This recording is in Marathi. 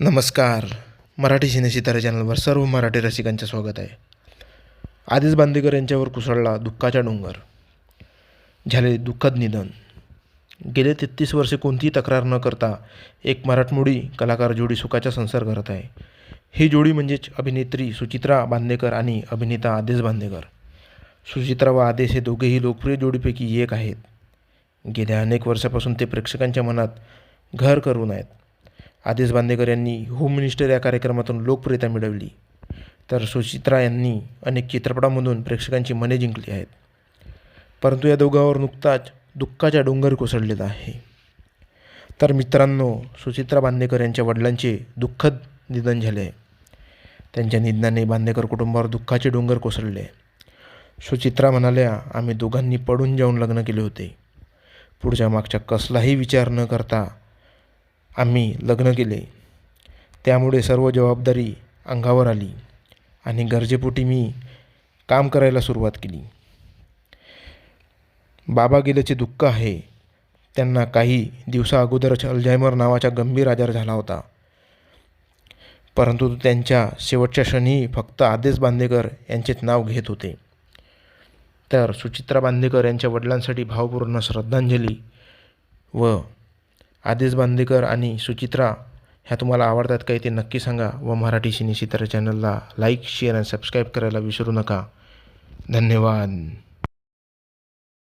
नमस्कार. मराठी सिनेसितारा चॅनलवर सर्व मराठी रसिकांचे स्वागत आहे. आदेश बांदेकर यांच्यावर कुसळला दुःखाचा डोंगर. झाले दुःखद निधन. गेले तेहतीस वर्षे कोणतीही तक्रार न करता एक मराठमोडी कलाकार जोडी सुखाचा संसार करत आहे. ही जोडी म्हणजेच अभिनेत्री सुचित्रा बांदेकर आणि अभिनेता आदेश बांदेकर. सुचित्रा व आदेश हे दोघेही लोकप्रिय जोडीपैकी एक आहेत. गेल्या अनेक वर्षापासून ते प्रेक्षकांच्या मनात घर करून आहेत. आदेश बांदेकर यांनी होम मिनिस्टर या कार्यक्रमातून लोकप्रियता मिळवली. तर सुचित्रा यांनी अनेक चित्रपटांमधून प्रेक्षकांची मने जिंकली आहेत. परंतु या दोघांवर नुकताच दुःखाचा डोंगर कोसळलेला आहे. तर मित्रांनो सुचित्रा बांदेकर यांच्या वडिलांचे दुःखद निधन झाले आहे. त्यांच्या निधनाने बांदेकर कुटुंबावर दुःखाचे डोंगर कोसळले सुचित्रा म्हणाल्या आम्ही दोघांनी पडून जाऊन लग्न केले होते. पुढच्या मागच्या कसलाही विचार न करता आम्ही लग्न केले. त्यामुळे सर्व जबाबदारी अंगावर आली आणि गरजेपोटी मी काम करायला सुरुवात केली. बाबा गेल्याचे दुःख आहे त्यांना काही दिवसा अगोदरच अल्झायमर नावाचा गंभीर आजार झाला होता. परंतु त्यांच्या शेवटच्या क्षणी फक्त आदेश बांदेकर यांचेच नाव घेत होते. तर सुचित्रा बांदेकर यांच्या वडिलांसाठी भावपूर्ण श्रद्धांजली व आदेश बांदेकर आणि सुचित्रा ह्या तुम्हाला आवडतात काही ते नक्की सांगा व मराठी सिने चॅनलला लाईक शेअर आणि सबस्क्राईब करायला विसरू नका. धन्यवाद.